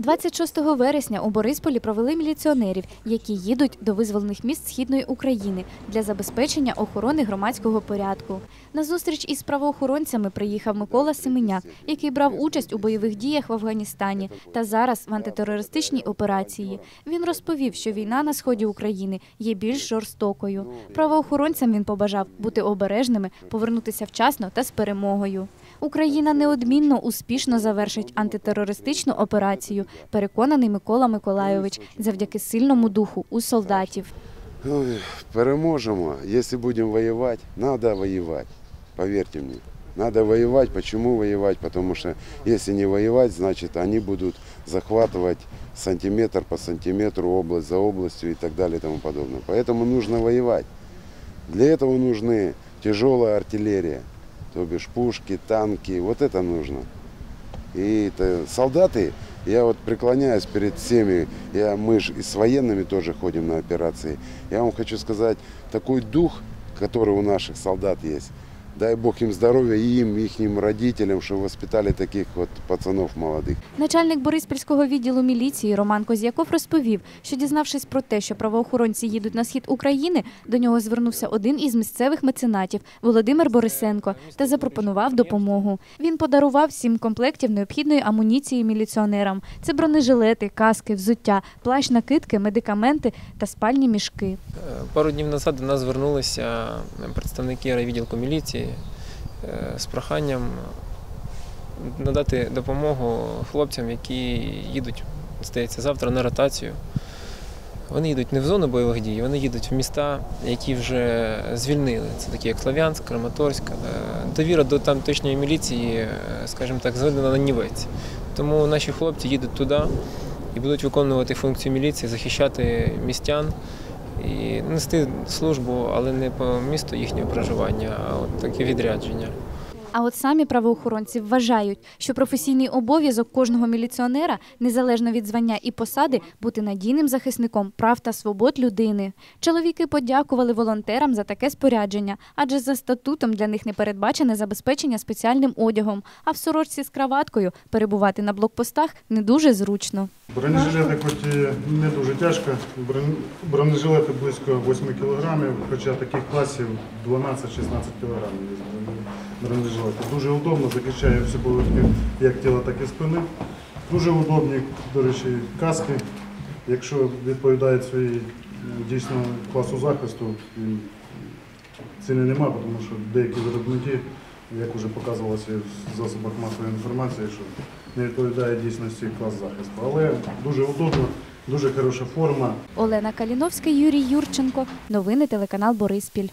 26 вересня у Борисполі провели міліціонерів, які їдуть до визволених міст східної України для забезпечення охорони громадського порядку. На зустріч із правоохоронцями приїхав Микола Семеняк, який брав участь у бойових діях в Афганістані та зараз в антитерористичній операції. Він розповів, що війна на сході України є більш жорстокою. Правоохоронцям він побажав бути обережними, повернутися вчасно та з перемогою. Україна неодмінно успішно завершить антитерористичну операцію, переконаний Микола Миколайович, завдяки сильному духу у солдатів. Ой, переможемо. Если будем воевать, надо воевать. Поверьте мне. Надо воевать. Почему воевать? Потому что если не воевать, значит они будут захватывать сантиметр по сантиметру, область за областью и так далее и тому подобное. Поэтому нужно воевать. Для этого нужны тяжелая артиллерия, то бишь пушки, танки. Вот это нужно. И это, солдаты, я вот преклоняюсь перед всеми, я, мы же и с военными тоже ходим на операции. Я вам хочу сказать, такой дух, который у наших солдат есть, дай Бог им здоровья и им, и их родителям, что воспитали таких вот пацанов молодых. Начальник Бориспільського відділу міліції Роман Козяков розповів, що дізнавшись про те, що правоохоронці їдуть на схід України, до нього звернувся один із місцевих меценатів Володимир Борисенко та запропонував допомогу. Він подарував сім комплектів необхідної амуніції міліціонерам. Це бронежилети, каски, взуття, плащ, накидки, медикаменти та спальні мішки. Е, Пару днів назад до нас звернулися представники райвідділку міліції е, з проханням надати допомогу хлопцям, які їдуть, здається, завтра на ротацію. Вони їдуть не в зону бойових дій, вони їдуть в міста, які вже звільнили. Це такі як Слов'янськ, Краматорськ. Е, Довіра до тамтешньої міліції, е, скажімо так, зведена на нівець. Тому наші хлопці їдуть туди і будуть виконувати функцію міліції, захищати містян і нести службу, але не по місту їхнього проживання, а от таке відрядження. А от самі правоохоронці вважають, що професійний обов'язок кожного міліціонера, незалежно від звання і посади, бути надійним захисником прав та свобод людини. Чоловіки подякували волонтерам за таке спорядження, адже за статутом для них не передбачене забезпечення спеціальним одягом, а в сорочці з краваткою перебувати на блокпостах не дуже зручно. Бронежилети хоч і не дуже тяжко, брон- бронежилети близько 8 кг, хоча таких класів 12-16 кг є. Дуже удобно, захищає всю поверхню як тіла, так і спини. Дуже удобні, до речі, каски. Якщо відповідають своїй е, дійсно класу захисту, ціни нема, тому що деякі виробники, як вже показувалося в засобах масової інформації, що не відповідає дійсності клас захисту. Але дуже удобно, дуже хороша форма. Олена Каліновська, Юрій Юрченко. Новини телеканал Бориспіль.